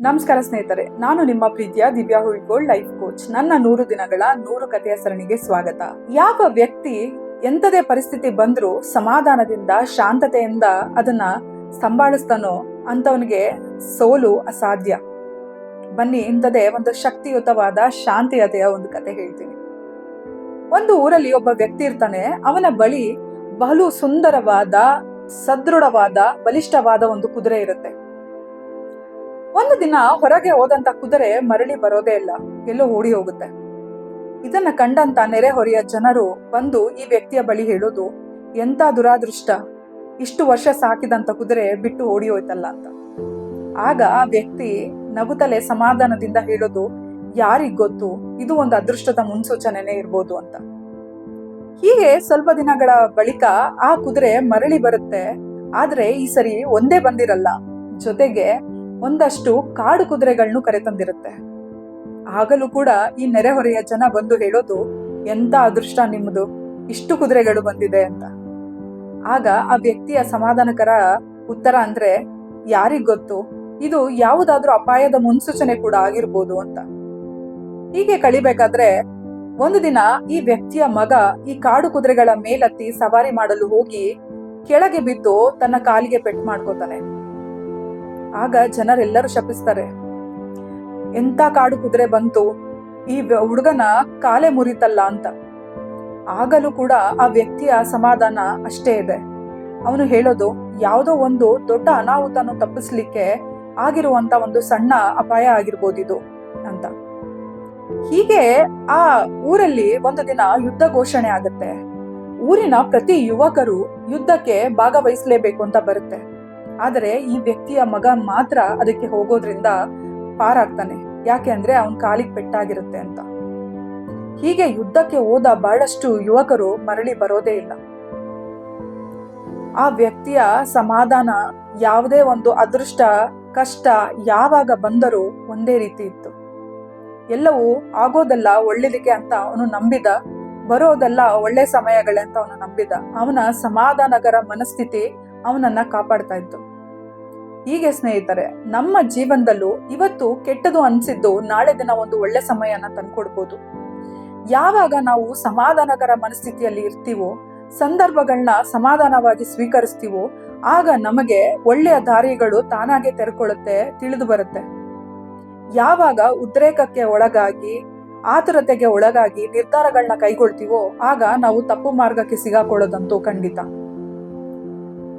ನಮಸ್ಕಾರ ಸ್ನೇಹಿತರೆ, ನಾನು ನಿಮ್ಮ ಪ್ರೀತಿಯ ದಿವ್ಯಾ ಹುಳ್ಗೋಳ್ ಲೈಫ್ ಕೋಚ್ ನನ್ನ ನೂರು ದಿನಗಳ ನೂರು ಕಥೆಯ ಸರಣಿಗೆ ಸ್ವಾಗತ. ಯಾವ ವ್ಯಕ್ತಿ ಎಂತದೇ ಪರಿಸ್ಥಿತಿ ಬಂದ್ರೂ ಸಮಾಧಾನದಿಂದ, ಶಾಂತತೆಯಿಂದ ಅದನ್ನ ಸಂಭಾಳಿಸ್ತಾನೋ ಅಂತವನಿಗೆ ಸೋಲು ಅಸಾಧ್ಯ. ಬನ್ನಿ ಇಂಥದೇ ಒಂದು ಶಕ್ತಿಯುತವಾದ ಶಾಂತಿಯತೆಯ ಒಂದು ಕತೆ ಹೇಳ್ತೀನಿ. ಒಂದು ಊರಲ್ಲಿ ಒಬ್ಬ ವ್ಯಕ್ತಿ ಇರ್ತಾನೆ, ಅವನ ಬಳಿ ಬಹಳ ಸುಂದರವಾದ, ಸದೃಢವಾದ, ಬಲಿಷ್ಠವಾದ ಒಂದು ಕುದುರೆ ಇರುತ್ತೆ. ಒಂದು ದಿನ ಹೊರಗೆ ಹೋದಂತ ಕುದುರೆ ಮರಳಿ ಬರೋದೇ ಇಲ್ಲ. ಎಲ್ಲೋ ಓಡಿ ಹೋಗುತ್ತೆ. ಇದನ್ನ ಕಂಡಂತ ನೆರೆಹೊರೆಯ ಜನರು ಬಂದು ಈ ವ್ಯಕ್ತಿಯ ಬಳಿ ಹೇಳೋದು, ಎಂತ ದುರಾದೃಷ್ಟ. ಇಷ್ಟು ವರ್ಷ ಸಾಕಿದಂತ ಕುದುರೆ ಬಿಟ್ಟು ಓಡಿ ಹೋಯ್ತಲ್ಲ ಅಂತ. ಆಗ ಆ ವ್ಯಕ್ತಿ ನಗುತ್ತಲೆ ಸಮಾಧಾನದಿಂದ ಹೇಳೋದು, ಯಾರಿಗ್ ಗೊತ್ತು? ಇದು ಒಂದು ಅದೃಷ್ಟದ ಮುನ್ಸೂಚನೆನೇ ಇರ್ಬೋದು ಅಂತ. ಹೀಗೆ ಸ್ವಲ್ಪ ದಿನಗಳ ಬಳಿಕ ಆ ಕುದುರೆ ಮರಳಿ ಬರುತ್ತೆ. ಆದ್ರೆ ಈ ಸರಿ ಒಂದೇ ಬಂದಿರಲ್ಲ. ಜೊತೆಗೆ ಒಂದಷ್ಟು ಕಾಡು ಕುದುರೆಗಳನ್ನು ಕರೆತಂದಿರುತ್ತೆ. ಆಗಲೂ ಕೂಡ ಈ ನೆರೆಹೊರೆಯ ಜನ ಬಂದು ಹೇಳೋದು ಎಂತ ಅದೃಷ್ಟ ನಿಮ್ಮದು ಇಷ್ಟು ಕುದುರೆಗಳು ಬಂದಿದೆ ಅಂತ. ಆಗ ಆ ವ್ಯಕ್ತಿಯ ಸಮಾಧಾನಕರ ಉತ್ತರ ಅಂದ್ರೆ, ಯಾರಿಗ್ ಗೊತ್ತು? ಇದು ಯಾವುದಾದ್ರೂ ಅಪಾಯದ ಮುನ್ಸೂಚನೆ ಕೂಡ ಆಗಿರ್ಬೋದು ಅಂತ. ಹೀಗೆ ಕಳಿಬೇಕಾದ್ರೆ, ಒಂದು ದಿನ ಈ ವ್ಯಕ್ತಿಯ ಮಗ ಈ ಕಾಡು ಕುದುರೆಗಳ ಮೇಲತ್ತಿ ಸವಾರಿ ಮಾಡಲು ಹೋಗಿ ಕೆಳಗೆ ಬಿದ್ದು ತನ್ನ ಕಾಲಿಗೆ ಪೆಟ್ಟು ಮಾಡ್ಕೋತಾನೆ. ಆಗ ಜನರೆಲ್ಲರೂ ಶಪಿಸ್ತಾರೆ. ಎಂತ ಕಾಡು ಕುದುರೆ ಬಂತು? ಈ ಹುಡುಗನ ಕಾಲೇ ಮುರಿತಲ್ಲ ಅಂತ. ಆಗಲೂ ಕೂಡ ಆ ವ್ಯಕ್ತಿಯ ಸಮಾಧಾನ ಅಷ್ಟೇ ಇದೆ. ಅವನು ಹೇಳೋದು, ಯಾವುದೋ ಒಂದು ದೊಡ್ಡ ಅನಾಹುತನು ತಪ್ಪಿಸ್ಲಿಕ್ಕೆ ಆಗಿರುವಂತ ಒಂದು ಸಣ್ಣ ಅಪಾಯ ಆಗಿರ್ಬೋದು ಇದು ಅಂತ. ಹೀಗೆ ಆ ಊರಲ್ಲಿ ಒಂದು ದಿನ ಯುದ್ಧ ಘೋಷಣೆ ಆಗುತ್ತೆ. ಊರಿನ ಪ್ರತಿ ಯುವಕರು ಯುದ್ಧಕ್ಕೆ ಭಾಗವಹಿಸಲೇಬೇಕು ಅಂತ ಬರುತ್ತೆ. ಆದರೆ ಈ ವ್ಯಕ್ತಿಯ ಮಗ ಮಾತ್ರ ಅದಕ್ಕೆ ಹೋಗೋದ್ರಿಂದ ಪಾರಾಗ್ತಾನೆ. ಯಾಕೆ ಅಂದ್ರೆ ಅವನ್ ಕಾಲಿಗೆ ಪೆಟ್ಟಾಗಿರುತ್ತೆ ಅಂತ. ಹೀಗೆ ಯುದ್ಧಕ್ಕೆ ಹೋದ ಬಹಳಷ್ಟು ಯುವಕರು ಮರಳಿ ಬರೋದೇ ಇಲ್ಲ. ಆ ವ್ಯಕ್ತಿಯ ಸಮಾಧಾನ ಯಾವುದೇ ಒಂದು ಅದೃಷ್ಟ, ಕಷ್ಟ ಯಾವಾಗ ಬಂದರೂ ಒಂದೇ ರೀತಿ ಇತ್ತು. ಎಲ್ಲವೂ ಆಗೋದಲ್ಲ ಒಳ್ಳೇದಕ್ಕೆ ಅಂತ ಅವನು ನಂಬಿದ, ಬರೋದಲ್ಲ ಒಳ್ಳೆ ಸಮಯಗಳೇ ಅಂತ ಅವನು ನಂಬಿದ. ಅವನ ಸಮಾಧಾನಕರ ಮನಸ್ಥಿತಿ ಅವನನ್ನ ಕಾಪಾಡ್ತಾ ಇತ್ತು. ಹೀಗೆ ಸ್ನೇಹಿತರೆ, ನಮ್ಮ ಜೀವನದಲ್ಲೂ ಇವತ್ತು ಕೆಟ್ಟದು ಅನ್ಸಿದ್ದು ನಾಳೆ ದಿನ ಒಂದು ಒಳ್ಳೆ ಸಮಯನ ತಂದ್ಕೊಡ್ಬೋದು. ಯಾವಾಗ ನಾವು ಸಮಾಧಾನಕರ ಮನಸ್ಥಿತಿಯಲ್ಲಿ ಇರ್ತೀವೋ ಸಂದರ್ಭಗಳನ್ನ ಸಮಾಧಾನವಾಗಿ ಸ್ವೀಕರಿಸ್ತೀವೋ, ಆಗ ನಮಗೆ ಒಳ್ಳೆಯ ದಾರಿಗಳು ತಾನಾಗೆ ತೆರೆಕೊಳ್ಳುತ್ತೆ ತಿಳಿದು ಬರುತ್ತೆ. ಯಾವಾಗ ಉದ್ರೇಕಕ್ಕೆ ಒಳಗಾಗಿ, ಆತುರತೆಗೆ ಒಳಗಾಗಿ ನಿರ್ಧಾರಗಳನ್ನ ಕೈಗೊಳ್ತೀವೋ, ಆಗ ನಾವು ತಪ್ಪು ಮಾರ್ಗಕ್ಕೆ ಸಿಗಾಕೊಳ್ಳೋದಂತೂ ಖಂಡಿತ.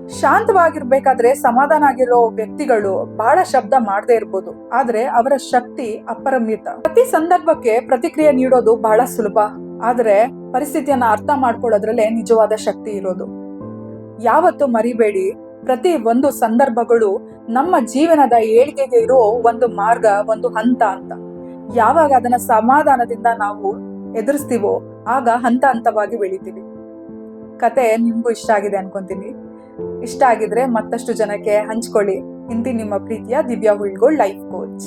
ಶಾಂತವಾಗಿರ್ಬೇಕಾದ್ರೆ ಸಮಾಧಾನ ಆಗಿರೋ ವ್ಯಕ್ತಿಗಳು ಬಹಳ ಶಬ್ದ ಮಾಡದೇ ಇರ್ಬೋದು. ಆದ್ರೆ ಅವರ ಶಕ್ತಿ ಅಪರಿಮಿತ. ಪ್ರತಿ ಸಂದರ್ಭಕ್ಕೆ ಪ್ರತಿಕ್ರಿಯೆ ನೀಡೋದು ಬಹಳ ಸುಲಭ. ಆದ್ರೆ ಪರಿಸ್ಥಿತಿಯನ್ನ ಅರ್ಥ ಮಾಡ್ಕೊಳ್ಳೋದ್ರಲ್ಲೇ ನಿಜವಾದ ಶಕ್ತಿ ಇರೋದು. ಯಾವತ್ತು ಮರಿಬೇಡಿ. ಪ್ರತಿ ಒಂದು ಸಂದರ್ಭಗಳು ನಮ್ಮ ಜೀವನದ ಏಳಿಗೆಗೆ ಇರೋ ಒಂದು ಮಾರ್ಗ, ಒಂದು ಹಂತ ಅಂತ. ಯಾವಾಗ ಅದನ್ನ ಸಮಾಧಾನದಿಂದ ನಾವು ಎದುರಿಸ್ತೀವೋ ಆಗ ಹಂತ ಹಂತವಾಗಿ ಬೆಳಿತೀವಿ. ಕತೆ ನಿಮಗೂ ಇಷ್ಟ ಆಗಿದೆ ಅನ್ಕೊಂತೀನಿ. ಇಷ್ಟ ಆಗಿದ್ರೆ ಮತ್ತಷ್ಟು ಜನಕ್ಕೆ ಹಂಚ್ಕೊಳ್ಳಿ. ಇಂತಿ ನಿಮ್ಮ ಪ್ರೀತಿಯ ದಿವ್ಯಾ ಹುಳ್ಗೋಳ್ ಲೈಫ್ ಕೋಚ್.